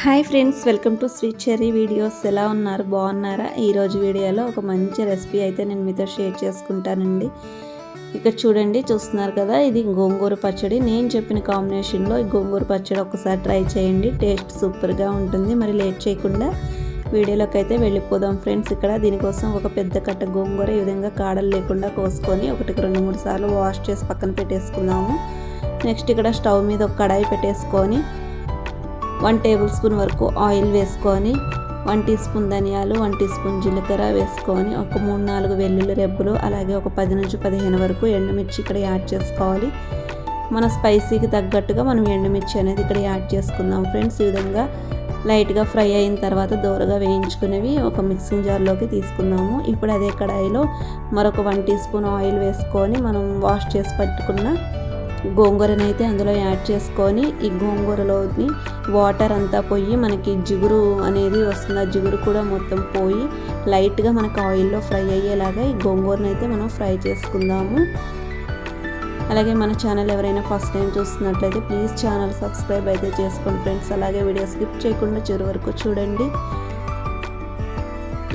Hi friends welcome to sweet cherry videos ఎలా ఉన్నారు? బాగున్నారా? ఈరోజు వీడియోలో ఒక మంచి రెసిపీ అయితే నేను మీతో షేర్ చేసుకుంటానండి. ఇక్కడ చూడండి చూస్తున్నారు కదా ఇది గోంగూర పచ్చడి. నేను చెప్పిన కాంబినేషన్లో ఈ గోంగూర పచ్చడి ఒకసారి ట్రై చేయండి. టేస్ట్ సూపర్గా ఉంటుంది. మరి లేట్ చేయకుండా వీడియోలోకి అయితే వెళ్ళిపోదాం ఫ్రెండ్స్. ఇక్కడ దీనికోసం ఒక పెద్ద కట్ట గోంగూర ఈ విధంగా కాడలు లేకుండా కోసుకొని ఒకటికి రెండు మూడు సార్లు వాష్ చేసి పక్కన పెట్టేసుకుందాము. నెక్స్ట్ ఇక్కడ స్టవ్ మీద ఒక కడాయి పెట్టేసుకొని వన్ టేబుల్ స్పూన్ వరకు ఆయిల్ వేసుకొని వన్ టీ స్పూన్ ధనియాలు వన్ టీ స్పూన్ జీలకర్ర వేసుకొని ఒక మూడు నాలుగు వెల్లుల్లి రెబ్బలు అలాగే ఒక పది నుంచి పదిహేను వరకు ఎండుమిర్చి ఇక్కడ యాడ్ చేసుకోవాలి. మన స్పైసీకి తగ్గట్టుగా మనం ఎండుమిర్చి అనేది ఇక్కడ యాడ్ చేసుకుందాం ఫ్రెండ్స్. ఈ విధంగా లైట్గా ఫ్రై అయిన తర్వాత దూరగా వేయించుకునేవి ఒక మిక్సింగ్ జార్లోకి తీసుకుందాము. ఇప్పుడు అదే కడాయిలో మరొక వన్ టీ స్పూన్ ఆయిల్ వేసుకొని మనం వాష్ చేసి పట్టుకున్న గోంగూరనైతే అయితే అందులో యాడ్ చేసుకొని ఈ గోంగూరలోని వాటర్ అంతా పోయి మనకి జిగురు అనేది వస్తుంది. ఆ జిగురు కూడా మొత్తం పోయి లైట్గా మనకు ఆయిల్లో ఫ్రై అయ్యేలాగా ఈ గోంగూరనైతే అయితే మనం ఫ్రై చేసుకుందాము. అలాగే మన ఛానల్ ఎవరైనా ఫస్ట్ టైం చూస్తున్నట్లయితే ప్లీజ్ ఛానల్ సబ్స్క్రైబ్ అయితే చేసుకోండి ఫ్రెండ్స్. అలాగే వీడియో స్కిప్ చేయకుండా చివరి వరకు చూడండి.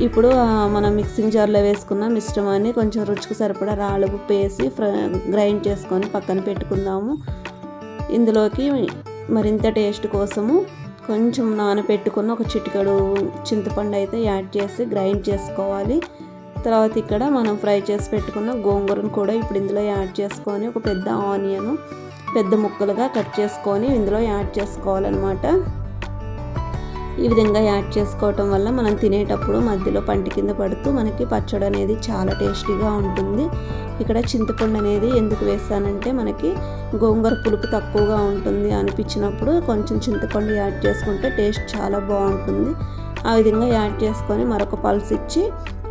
ఇప్పుడు మనం మిక్సింగ్ జార్లో వేసుకున్న మిశ్రమాన్ని కొంచెం రుచికి సరిపడా రాళ్ళు ఉప్పు వేసి గ్రైండ్ చేసుకొని పక్కన పెట్టుకుందాము. ఇందులోకి మరింత టేస్ట్ కోసము కొంచెం నానబెట్టుకున్న ఒక చిటికడు చింతపండు అయితే యాడ్ చేసి గ్రైండ్ చేసుకోవాలి. తర్వాత ఇక్కడ మనం ఫ్రై చేసి పెట్టుకున్న గోంగూరను కూడా ఇప్పుడు ఇందులో యాడ్ చేసుకొని ఒక పెద్ద ఆనియన్ పెద్ద ముక్కలుగా కట్ చేసుకొని ఇందులో యాడ్ చేసుకోవాలన్నమాట. ఈ విధంగా యాడ్ చేసుకోవటం వల్ల మనం తినేటప్పుడు మధ్యలో పంటి కింద పడుతూ మనకి పచ్చడి అనేది చాలా టేస్టీగా ఉంటుంది. ఇక్కడ చింతపండు అనేది ఎందుకు వేస్తానంటే మనకి గోంగూర పులుపు తక్కువగా ఉంటుంది అనిపించినప్పుడు కొంచెం చింతపండు యాడ్ చేసుకుంటే టేస్ట్ చాలా బాగుంటుంది. ఆ విధంగా యాడ్ చేసుకొని మరొక పల్స్ ఇచ్చి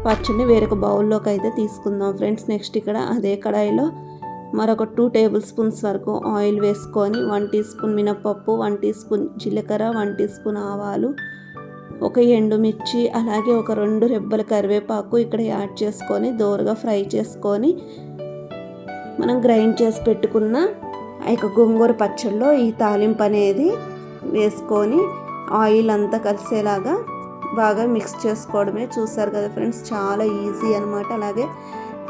పచ్చడిని వేరొక బౌల్లోకి అయితే తీసుకుందాం. ఫ్రెండ్స్ నెక్స్ట్ ఇక్కడ అదే కడాయిలో మరొక టూ టేబుల్ స్పూన్స్ వరకు ఆయిల్ వేసుకొని వన్ టీ స్పూన్ మినపప్పు వన్ టీ స్పూన్ జీలకర్ర వన్ టీ స్పూన్ ఆవాలు ఒక ఎండుమిర్చి అలాగే ఒక రెండు రెబ్బల కరివేపాకు ఇక్కడ యాడ్ చేసుకొని దోరగా ఫ్రై చేసుకొని మనం గ్రైండ్ చేసి పెట్టుకున్న ఆ యొక్క గోంగూర పచ్చళ్ళలో ఈ తాలింపు అనేది వేసుకొని ఆయిల్ అంతా కలిసేలాగా బాగా మిక్స్ చేసుకోవడమే. చూసారు కదా ఫ్రెండ్స్ చాలా ఈజీ అనమాట అలాగే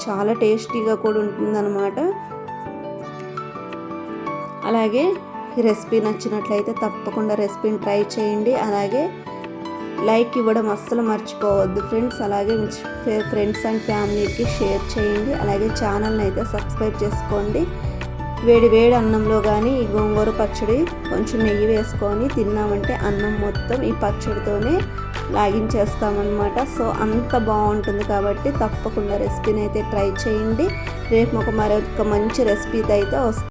చాలా టేస్టీగా కూడా ఉంటుందన్నమాట. అలాగే ఈ రెసిపీ నచ్చినట్లయితే తప్పకుండా రెసిపీని ట్రై చేయండి. అలాగే లైక్ ఇవ్వడం అస్సలు మర్చిపోవద్దు ఫ్రెండ్స్. అలాగే ఫ్రెండ్స్ అండ్ ఫ్యామిలీకి షేర్ చేయండి. అలాగే ఛానల్ని అయితే సబ్స్క్రైబ్ చేసుకోండి. వేడి వేడి అన్నంలో కానీ ఈ గోంగూర పచ్చడి కొంచెం నెయ్యి వేసుకొని తిన్నామంటే అన్నం మొత్తం ఈ పచ్చడితోనే లాగించేస్తామన్నమాట. సో అంత బాగుంటుంది కాబట్టి తప్పకుండా రెసిపీని అయితే ట్రై చేయండి. రేపు ఒక మరొక మంచి రెసిపీతో అయితే వస్తుంది.